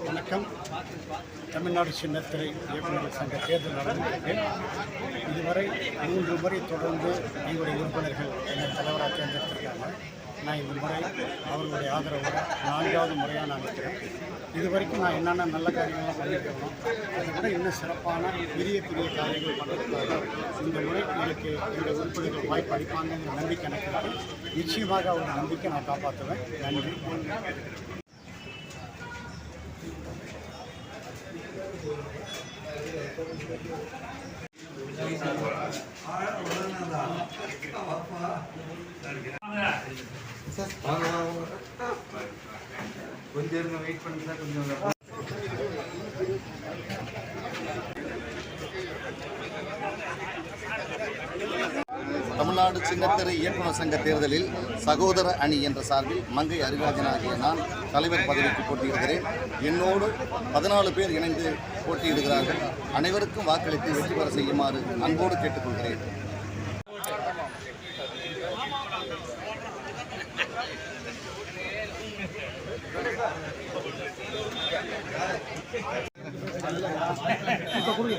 வணக்கம். தமிழ்நாடு சின்னத்திரை இயக்குநர்கள் சங்க தேர்தல் நடந்திருக்கிறேன் இதுவரை மூன்று முறை தொடர்ந்து எங்களுடைய உறுப்பினர்கள் எங்கள் தலைவராக தேர்ந்தெடுத்திருக்காங்க நான் இந்த முறை அவர்களுடைய ஆதரவோட நான்காவது முறையாக நான் நிற்கிறேன். இது வரைக்கும் நான் என்னென்ன நல்ல காரியங்கள்லாம் பண்ணியிருக்கணும் அதை விட இன்னும் சிறப்பான பெரிய பெரிய காரியங்கள் பண்ணுறதுக்காக இந்த முறை எனக்கு எங்கள் உறுப்பினர்கள் வாய்ப்பு அளிப்பாங்கிற நம்பிக்கை எனக்கு இருக்கு. நிச்சயமாக அவருடைய நம்பிக்கை நான் காப்பாற்றுவேன். நன்றி. கொஞ்சம் வெயிட் பண்ணி தான் கொஞ்சம் தமிழ்நாடு சிங்கத்திரை இயக்குநர் சங்க தேர்தலில் சகோதர அணி என்ற சார்பில் மங்கை அருகாஜன் ஆகிய நான் தலைவர் பதவிக்கு போட்டியிடுகிறேன். என்னோடு பதினாலு பேர் இணைந்து போட்டியிடுகிறார்கள். அனைவருக்கும் வாக்களித்து வெற்றி பெற செய்யுமாறு அன்போடு கேட்டுக்கொள்கிறேன். கொடுங்க